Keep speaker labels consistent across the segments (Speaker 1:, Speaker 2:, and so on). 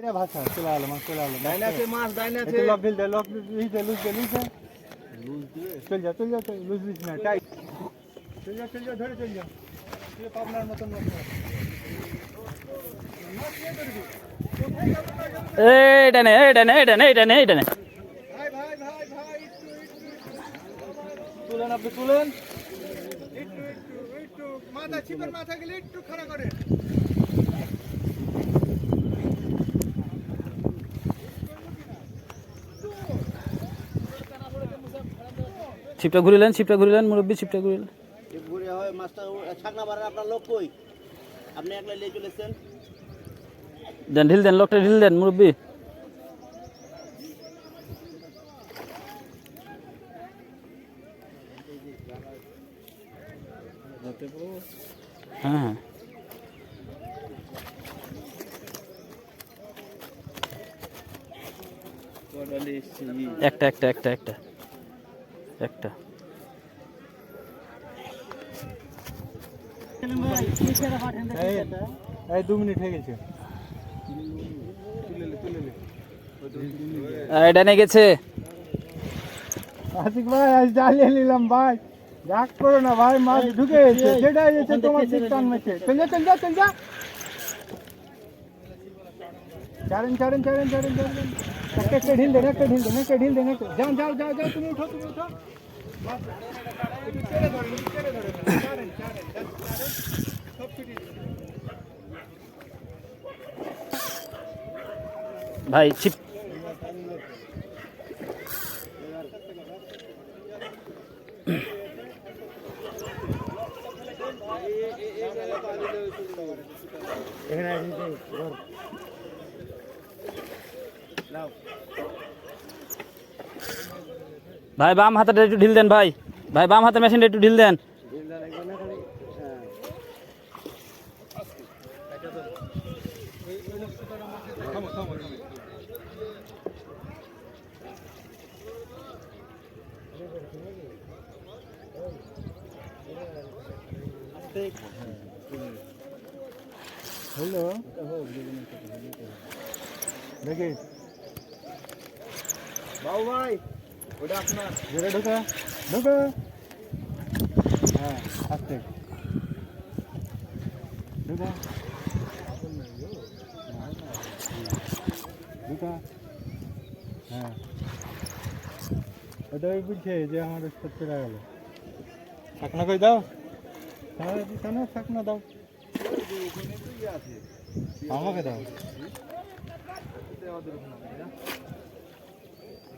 Speaker 1: এরা ভাষা চলে আলো মাছ চলে আলো
Speaker 2: ডাইনে আছে মাছ ডাইনে আছে।
Speaker 1: একটু লক দিল দে লক লুজ দে লুজ দে লুজ দে। চল যা চল যা চল লুজ লুজ না টাইট চল যা চল যা ধরে চল যা। তুই পাবনার মতন মাছ ভাই ভাই ভাই ভাই তুলেন আপনি তুলেন। একটু একটু একটু মাথা গেলে একটু খাড়া করে।
Speaker 3: ছিপটা ঘুরিলেন ছিপটা ঘুরিলেন মুরব্বী ছিপটা ঘুরিলেন।
Speaker 2: ঘুরে হয় মাছটা ছাকনা পারেন আপনার লোক কই? আপনি একলা নিয়ে চলেছেন
Speaker 3: দেন ঢিল দেন লোকটা ঢিল দেন মুরব্বী। হ্যাঁ হ্যাঁ। একটা একটা একটা একটা। একটা।
Speaker 1: এই দু মিনিট হয়ে গেছে।
Speaker 3: এটা নিয়ে গেছে?
Speaker 1: আশিক ভাই আজ জ্বালিয়ে নিলাম ভাই। রাগ করো না ভাই মাছ ঢুকে গেছে। যেটা এসে তোমার ঠিক টান মেছে চল যা চল যা চল যা। চারেন চারেন চারেন চারেন চারেন একটা একটা ঢিল দেন একটা ঢিল দেন একটা ঢিল দেন একটা যাও যাও যাও যাও তুমি উঠো তুমি উঠো বাস, একটু ছেড়ে ধরেন একটু ছেড়ে ধরেন চারেন চারেন চারেন সব ছুটি
Speaker 3: ভাই, বাম হাতেটা একটু ঢিল দেন ভাই। ভাই, বাম হাতের মেশিনটা একটু ঢিল দেন।
Speaker 1: হ্যালো। দেখিস
Speaker 2: বাবু ভাই ওটা আপনার
Speaker 1: জোরে ঢোকা। হ্যাঁ আস্তে। ঢোকা। হ্যাঁ। ওটা ওই যে আমার উস্তাদ চলে গেল। শাকনা কই দাও? হ্যাঁ কেন শাকনা দাও। আমাকে দাও।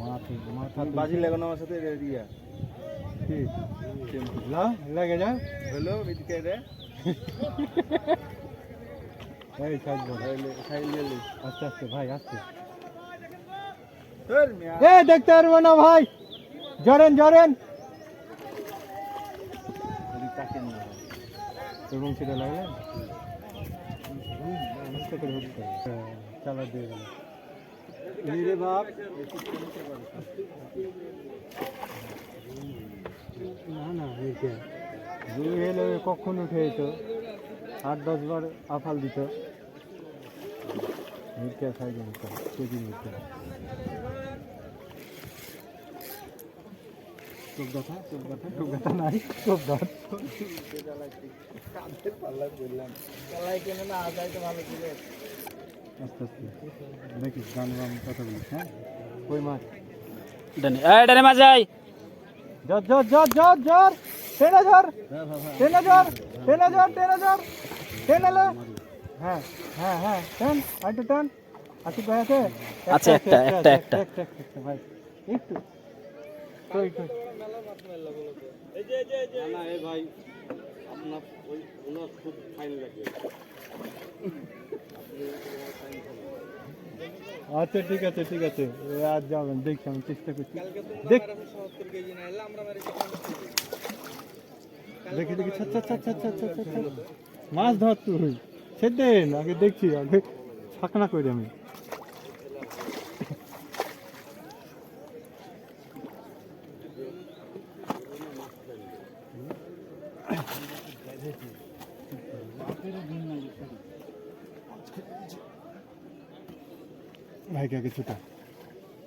Speaker 1: মাথা মাথা
Speaker 2: বাজি লাগানো আমার সাথে রিয়া
Speaker 1: ঠিক লা লাগে যা।
Speaker 2: হলো এদিকে রে।
Speaker 1: এই সাইড বল। আস্তে আস্তে ভাই আস্তে।
Speaker 2: তোর
Speaker 1: এ দেখতে পারব না ভাই। জরেন জরেন। এবং সেটা লাগলেন চালা দিয়ে গেল।
Speaker 2: বাপ
Speaker 1: না না এইটা এলে কখন উঠে যেত আট দশ বার আফাল দিত। মির্কা সাইজে নিত কেজি মির্কা চোখ ব্যথা চোখ ব্যথা? চোখ ব্যথা নাই চোখ ব্যথা।
Speaker 2: পাল্লা বললাম কেন না আজাই তো ভালো ছিল।
Speaker 1: আস্তে আস্তে। দেখিস গান গান কথা বলিস হ্যাঁ? কই মাছ?
Speaker 3: ডানে। এই ডানে মাছ যাই
Speaker 1: জর জর জর জর জর টেনে জর টেনে জর টেনে জর টেনে জর টেনে লে। হ্যাঁ হ্যাঁ হ্যাঁ টান আরেকটু টান। আসিফ ভাই আছে?
Speaker 3: আছে, একটা, একটা, একটা।
Speaker 1: একটা। একটা ভাই। একটু। কই কই?
Speaker 2: না এ ভাই। আপনার ওই ওনার খুব ফাইন লাগে
Speaker 1: আচ্ছা ঠিক আছে ঠিক আছে আর যাবেন দেখছি আমি চেষ্টা করছি দেখ দেখি দেখি আচ্ছা আচ্ছা আচ্ছা আচ্ছা আচ্ছা আচ্ছা মাছ ধর তুই সেদিন আগে দেখছি আগে ছাকনা করি আমি ভাইকে আগে ছুটা।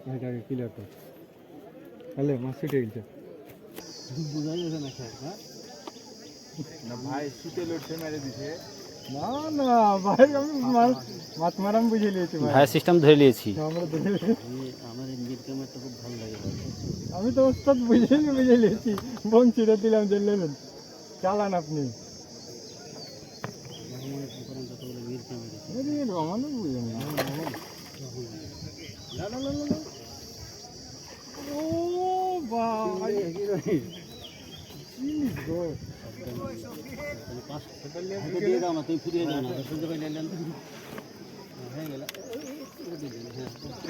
Speaker 1: ভাইকে আগে ক্লিয়ার কর। হ্যালো মাছ ছুটে গেছে।
Speaker 4: ভাই শীতে লড়ছে মেরে দিছে।
Speaker 1: না না ভাই আমি মাছ মাছ মারাম বুঝে নিয়েছি ভাই।
Speaker 3: সিস্টেম ধরে নিয়েছি।
Speaker 1: আমরা ধরে
Speaker 2: আমার ইঞ্জিন ক্যামেরাটা খুব ভালো লাগে
Speaker 1: আমি তো ওস্তাদ বুঝে নিয়ে বুঝে নিয়েছি। বোন ছিঁড়ে দিলাম যে নেবেন চালান আপনি। বুঝে নি ও ভাই কি গো
Speaker 2: দিয়ে দাও না ফিরিয়ে যাও না শুনতে পাইলেন হয়ে গেল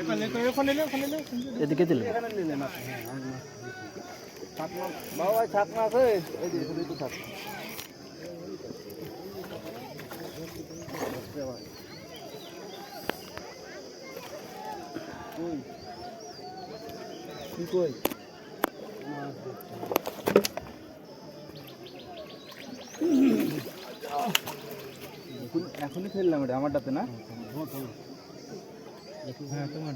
Speaker 1: নে, নে,
Speaker 3: এদিকে দিলে
Speaker 4: বাবা ভাই ছাকনা আছে এই যে এখানে তো থাক
Speaker 1: কি কই?
Speaker 4: এখন- এখনই ফেললাম এটা আমারটাতে না?
Speaker 1: হ্যাঁ তোমার